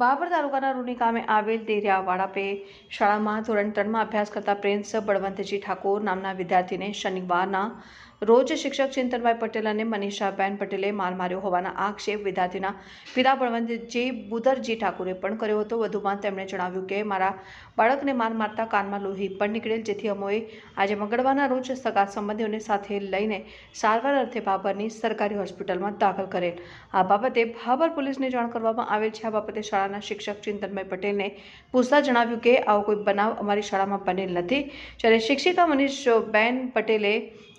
બાબર તાલુકાના રૂની ગામે આવેલ દેરિયાવાડા પે શાળામાં ધોરણ ત્રણમાં અભ્યાસ કરતા પ્રિન્સ બળવંતજી ઠાકોર નામના વિદ્યાર્થીને શનિવારના રોજ શિક્ષક ચિંતનભાઈ પટેલ અને મનીષાબેન પટેલે માર માર્યો હોવાના આક્ષેપ વિદ્યાર્થીના પિતા બળવંતજી બુદરજી ઠાકુરે પણ કર્યો હતો, વધુમાં તેમણે જણાવ્યું કે, મારા બાળકને માર મારતા કાનમાં લોહી પણ નીકળેલ, જેથી અમોએ આજે મંગળવારના રોજ સગા સંબંધીઓને સાથે લઈને સારવાર અર્થે ભાભરની સરકારી હોસ્પિટલમાં દાખલ કરેલ. આ બાબતે ભાભર પોલીસને જાણ કરવામાં આવેલ છે. આ બાબતે શાળાના શિક્ષક ચિંતનભાઈ પટેલને પૂછતા જણાવ્યું કે, આવો કોઈ બનાવ અમારી શાળામાં બનેલ નથી. જ્યારે શિક્ષિકા મનીષબેન પટેલે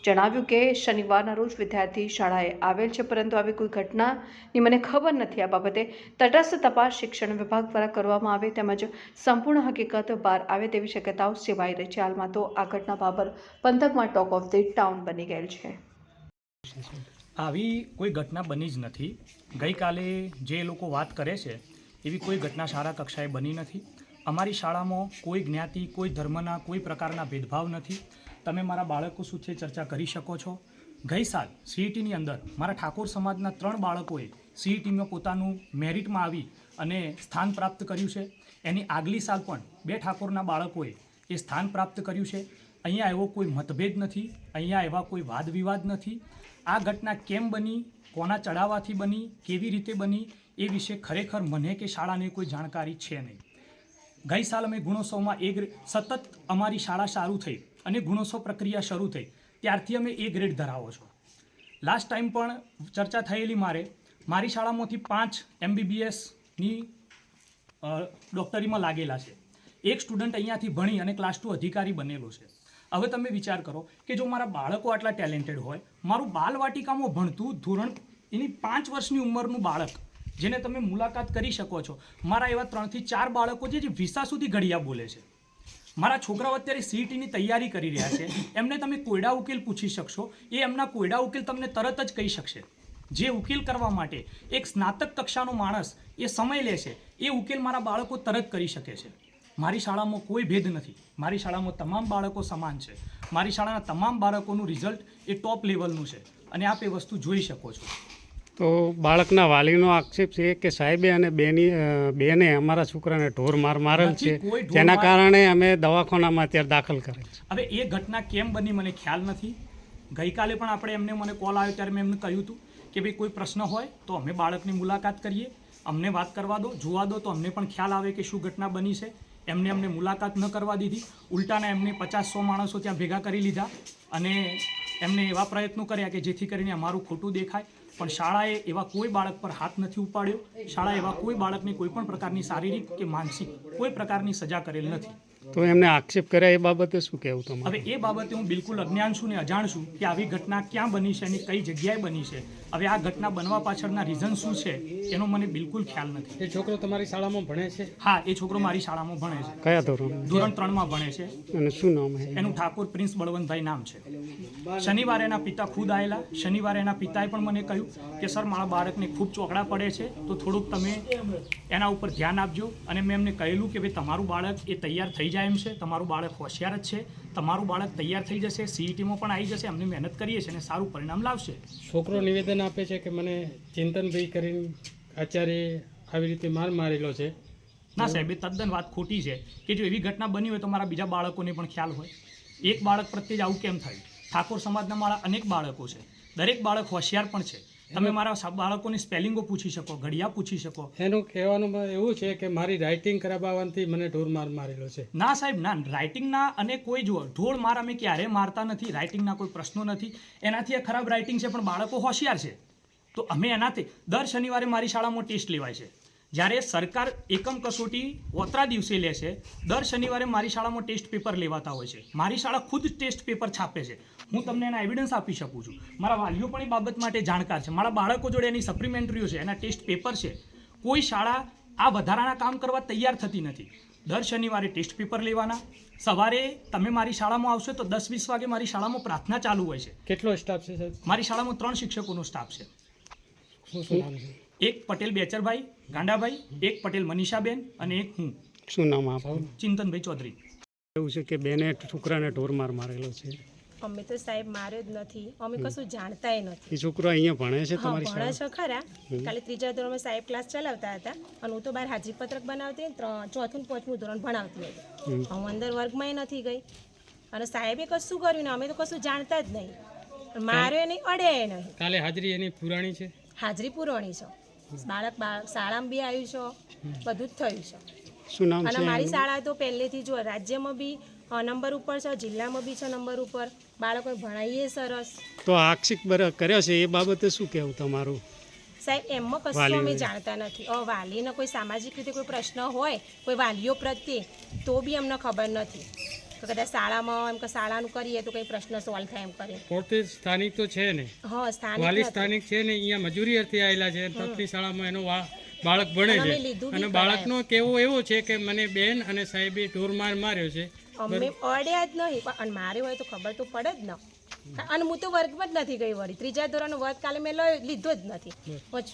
જણાવ્યું કે શનિવારના રોજ વિદ્યાર્થી શાળાએ આવેલ છે, પરંતુ આવી કોઈ ઘટનાની મને ખબર નથી. આ બાબતે તટસ્થ તપાસ શિક્ષણ વિભાગ દ્વારા કરવામાં આવે તેમજ સંપૂર્ણ હકીકત બહાર આવે તેવી શક્યતાઓ સેવાઈ રહી છે. હાલમાં તો આ ઘટના બાબર પંથકમાં ટોક ઓફ ધી ટાઉન બની ગયેલ છે. આવી કોઈ ઘટના બની જ નથી. ગઈકાલે જે લોકો વાત કરે છે, એવી કોઈ ઘટના શાળા કક્ષાએ બની નથી. અમારી શાળામાં કોઈ જ્ઞાતિ, કોઈ ધર્મના, કોઈ પ્રકારના ભેદભાવ નથી. તમે મારા બાળકો સાથે ચર્ચા કરી શકો છો? ગઈ સાલ સીઈટીની અંદર મારા ઠાકોર સમાજના ત્રણ બાળકોએ સીઈટીમાં પોતાનું મેરિટમાં આવી અને સ્થાન પ્રાપ્ત કર્યું છે. એની આગલી સાલ પણ બે ઠાકોરના બાળકોએ એ સ્થાન પ્રાપ્ત કર્યું છે. અહીંયા એવો કોઈ મતભેદ નથી, અહીંયા એવા કોઈ વાદ વિવાદ નથી. આ ઘટના કેમ બની, કોના ચડાવવાથી બની, કેવી રીતે બની, એ વિશે ખરેખર મને કે શાળાને કોઈ જાણકારી છે નહીં. ગઈ સાલ અમે ગુણોત્સવમાં એક સતત અમારી શાળા સારું થઈ. અને ગુણોત્સવ પ્રક્રિયા શરૂ થઈ. ત્યારથી અમે એ ગ્રેડ ધરાવો છો. લાસ્ટ ટાઈમ પણ ચર્ચા થયેલી મારે. મારી શાળામાંથી પાંચ એમબીબીએસની ડૉક્ટરીમાં લાગેલા છે. એક સ્ટુડન્ટ અહીંયાથી ભણી અને ક્લાસ ટુ અધિકારી બનેલો છે. હવે તમે વિચાર કરો કે જો મારા બાળકો આટલા ટેલેન્ટેડ હોય, મારું બાલવાટિકામાં ભણતું ધોરણ એની પાંચ વર્ષની ઉંમરનું બાળક, જેને તમે મુલાકાત કરી શકો છો, મારા એવા ત્રણથી ચાર બાળકો છે જે વિસા સુધી ઘડિયા બોલે છે. મારા છોકરાઓ અત્યારે સીઈટીની તૈયારી કરી રહ્યા છે. એમને તમે કોયડા ઉકેલ પૂછી શકશો. એ એમના કોયડા ઉકેલ તમને તરત જ કહી શકશે. જે ઉકેલ કરવા માટે એક સ્નાતક કક્ષાનો માણસ એ સમય લે છે, એ ઉકેલ મારા બાળકો તરત કરી શકે છે. મારી શાળામાં કોઈ ભેદ નથી. મારી શાળામાં તમામ બાળકો સમાન છે. મારી શાળાના તમામ બાળકોનું રિઝલ્ટ એ ટોપ લેવલનું છે. અને આપ એ વસ્તુ જોઈ શકો છો. તો બાળકના વાલીનો આક્ષેપ છે કે સાહેબે અને બેની બેને અમારા છોકરાને ઢોર માર મારેલ છે. જેના કારણે અમે દવાખાનામાં અત્યારે દાખલ કરેલ છે. હવે એ ઘટના કેમ બની મને ખ્યાલ નથી. ગઈકાલે પણ આપણે એમને મને કોલ આવ્યો ત્યારે મેં એમને કહ્યું હતું કે ભાઈ કોઈ પ્રશ્ન હોય તો અમે બાળકની મુલાકાત કરીએ. અમને વાત કરવા દો જોવા દો તો અમને પણ ખ્યાલ આવે કે શું ઘટના બની છે. એમને અમને મુલાકાત ન કરવા દીધી. ઉલટાના એમને પચાસ સો માણસો ત્યાં ભેગા કરી લીધા અને એમને એવા પ્રયત્નો કર્યા કે જેથી કરીને અમારું ખોટું દેખાય. પણ શાળાએ એવા કોઈ બાળક પર હાથ નથી ઉપાડ્યો. શાળાએ એવા કોઈ બાળકને કોઈ પણ પ્રકારની શારીરિક કે માનસિક કોઈ પ્રકારની સજા કરેલ નથી. તો એમને આક્ષેપ કર્યા એ બાબતે શું કહેવું તમારે? હવે એ બાબતે હું બિલકુલ અજ્ઞાન છું ને અજાણ છું કે આવી ઘટના ક્યાં બની છે અને કઈ જગ્યાએ બની છે. હવે આ ઘટના બનવા પાછળના રીઝન શું છે એનો મને બિલકુલ ખ્યાલ નથી. એ છોકરો તમારી શાળામાં ભણે છે? હા એ છોકરો મારી શાળામાં ભણે છે. કયા ધોરણ ધોરણ ત્રણમાં ભણે છે. અને શું નામ છે? એનું ઠાકોર પ્રિન્સ બળવંતભાઈ નામ છે. શનિવારે એના પિતા ખુદ આવેલા શનિવારે એના પિતાએ પણ મને કહ્યું કે સર મારા બાળકને ખૂબ ચોકડા પડે છે તો થોડુંક તમે એના ઉપર ધ્યાન આપજો. અને મેં એમને કહેલું કે ભાઈ તમારું બાળક એ તૈયાર થઈ જાય એમ છે તમારું બાળક હોશિયાર જ છે તમારું બાળક તૈયાર થઈ જશે સીઈટીમાં પણ આવી જશે અમને મહેનત કરીએ છીએ અને સારું પરિણામ લાવશે. છોકરો નિવેદન આપે છે કે મને ચિંતનભાઈ કરીને આચાર્ય આવી રીતે માર મારેલો છે? ના સાહેબ એ તદ્દન વાત ખોટી છે કે જો એવી ઘટના બની હોય તો મારા બીજા બાળકોને પણ ખ્યાલ હોય. એક બાળક પ્રત્યે જ આવું કેમ થયું? ઠાકોર સમાજના મારા અનેક બાળકો છે. દરેક બાળક હોશિયાર પણ છે. તમે મારા બાળકોની સ્પેલિંગો પૂછી શકો ઘડિયા પૂછી શકો. એનું કહેવાનું એવું છે કે મારી રાઇટિંગ કરાવવાથી મને ઢોર માર મારેલો છે. ના સાહેબ ના રાઇટિંગના અને કોઈ જુઓ ઢોળ માર અમે ક્યારેય મારતા નથી રાઇટિંગના કોઈ પ્રશ્નો નથી. એનાથી એ ખરાબ રાઇટિંગ છે પણ બાળકો હોશિયાર છે. તો અમે એનાથી દર શનિવારે મારી શાળામાં ટેસ્ટ લેવાય છે. જ્યારે સરકાર એકમ કસોટી ઓતરા દિવસે લે છે દર શનિવારે મારી શાળામાં ટેસ્ટ પેપર લેવાતા હોય છે. મારી શાળા ખુદ ટેસ્ટ પેપર છાપે છે. હું તમને એના એવિડન્સ આપી શકું છું. મારા વાલીઓ પણ એ બાબત માટે જાણકાર છે. મારા બાળકો જોડે એની સપ્લિમેન્ટરીઓ છે એના ટેસ્ટ પેપર છે. કોઈ શાળા આ વધારાના કામ કરવા તૈયાર થતી નથી. દર શનિવારે ટેસ્ટ પેપર લેવાના. સવારે તમે મારી શાળામાં આવશો તો દસ વીસ વાગે મારી શાળામાં પ્રાર્થના ચાલુ હોય છે. કેટલો સ્ટાફ છે સાહેબ? મારી શાળામાં ત્રણ શિક્ષકોનો સ્ટાફ છે. શું શું નામ છે? એક પટેલ બેચરભાઈ ગાંડાભાઈ એક પટેલ મનીષાબેન અને એક હું. શું નામ આપો ચિંતનભાઈ ચૌધરી. એવું છે કે બેને છોકરાને ઢોર માર મારેલો છે? અમે તો સાહેબ માર્યો જ નથી. અમે કશું જાણતાય નથી. એ છોકરો અહીંયા ભણે છે તમારી ભણે શાળા? છે ખરા. કાલે ત્રીજા ધોરણમાં સાહેબ ક્લાસ ચલાવતા હતા અને હું તો બહાર હાજરી પત્રક બનાવતી ત્રણ ચોથું પાંચમું ધોરણ ભણાવતી હતી. હું અંદર વર્ગમાંય નથી ગઈ. અને સાહેબે કશું કર્યું ને અમે તો કશું જાણતા જ નહીં. માર્યો નહીં અડે નહીં. કાલે હાજરી એની પુરાણી છે? હાજરી પુરાણી છે. બાળક શાળામાં બી આવ્યું છે બધું જ થયું છે. શું નામ અને મારી શાળા તો પહેલેથી જો રાજ્યમાં બી નંબર ઉપર છે જિલ્લામાં બી છે નંબર ઉપર. બાળકોને ભણાવીએ સરસ. તો આક્ષિક બર- કર્યો છે એ બાબતે શું કહેવું તમારું? સાહેબ એમમાં કશું અમે જાણતા નથી. અ વાલીને કોઈ સામાજિક રીતે કોઈ પ્રશ્ન હોય કોઈ વાલીઓ પ્રત્યે તો બી અમને ખબર નથી. તો કદાચ શાળામાં એમ કે શાળાનું કરીએ તો કંઈ પ્રશ્ન સોલ્વ થાય એમ કરીએ પોતે સ્થાનિક તો છે ને. હા સ્થાનિક વાલી સ્થાનિક છે ને અહીંયા મજૂરી અર્થે આવેલા છે તકની શાળામાં એનો બાળક ભણે છે. અને બાળકનો કેવો એવો છે કે મને બેન અને સાહેબે ઢોર માર માર્યો છે. અમે અડ્યા જ નહીં પણ મારે હોય તો ખબર તો પડે જ ન. અને હું તો વર્ગમાં જ નથી ગઈ વળી. ત્રીજા ધોરણનો વર્ગ કાલે મેં લીધો જ નથી.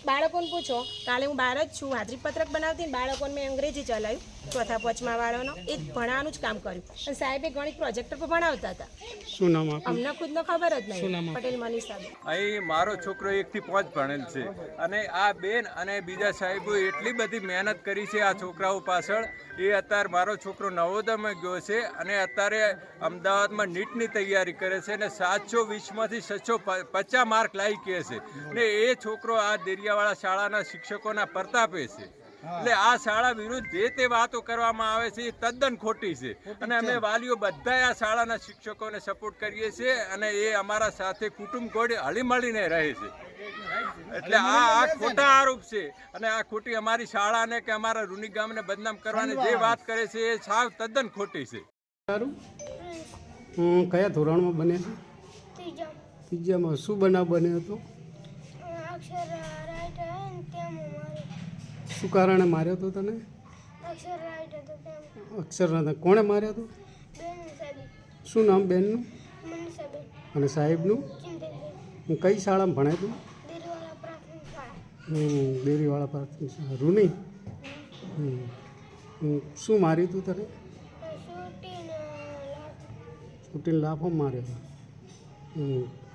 બાળકોને પૂછો કાલે હું બહાર જ છું હાજરી પત્રક બનાવતી બાળકોને મેં અંગ્રેજી ચલાવ્યું. ચોથા પાંચમા વાળાનો એ ભણાવવાનું જ કામ કર્યું. અને સાહેબે ગણિત પ્રોજેક્ટર પર ભણાવતા હતા. શું નામ અમને ખુદનો ખબર જ નહીં. પટેલ મનીષાબેન અહીં મારો છોકરો એકથી પાંચ ભણેલ છે. અને આ બેન અને બીજા સાહેબો એટલી બધી મહેનત કરી છે આ છોકરાઓ પાછળ. એ અત્યારે મારો છોકરો નવોદયમાં ગયો છે અને અત્યારે અમદાવાદમાં નીટની તૈયારી કરે છે અને સાતસો વીસમાંથી છસો પચાસ માર્ક લાવી કે છે. ને એ છોકરો આ દેરિયાવાળા શાળાના શિક્ષકોના પ્રતાપે છે. એટલે આ શાળા વિરુદ્ધ જે તે વાતો કરવામાં આવે છે એ તદ્દન ખોટી છે. અને અમે વાલીઓ બધા આ શાળાના શિક્ષકોને સપોર્ટ કરીએ છીએ અને એ અમારા સાથે કુટુંબ ગોળે હળીમળીને રહે છે. એટલે આ આ ખોટા આરોપ છે. અને આ ખોટી અમારી શાળાને કે અમારા રૂની ગામને બદનામ કરવાની જે વાત કરે છે એ સાવ તદ્દન ખોટી છે. કયા ધોરણમાં બને છે? ત્રીજામાં શું બનાવ બન્યો હતો? શું કારણે માર્યો હતો તને? અક્ષર કોણે માર્યો હતો શું નામ બેનનું? અને સાહેબનું? હું કઈ શાળામાં ભણે તું? હમ, દેરીવાળા પ્રાથમિક શાળા. રૂની? હમ. શું માર્યું તું તને? શૂટિંગ લાફો. માર્યો હતો હમ.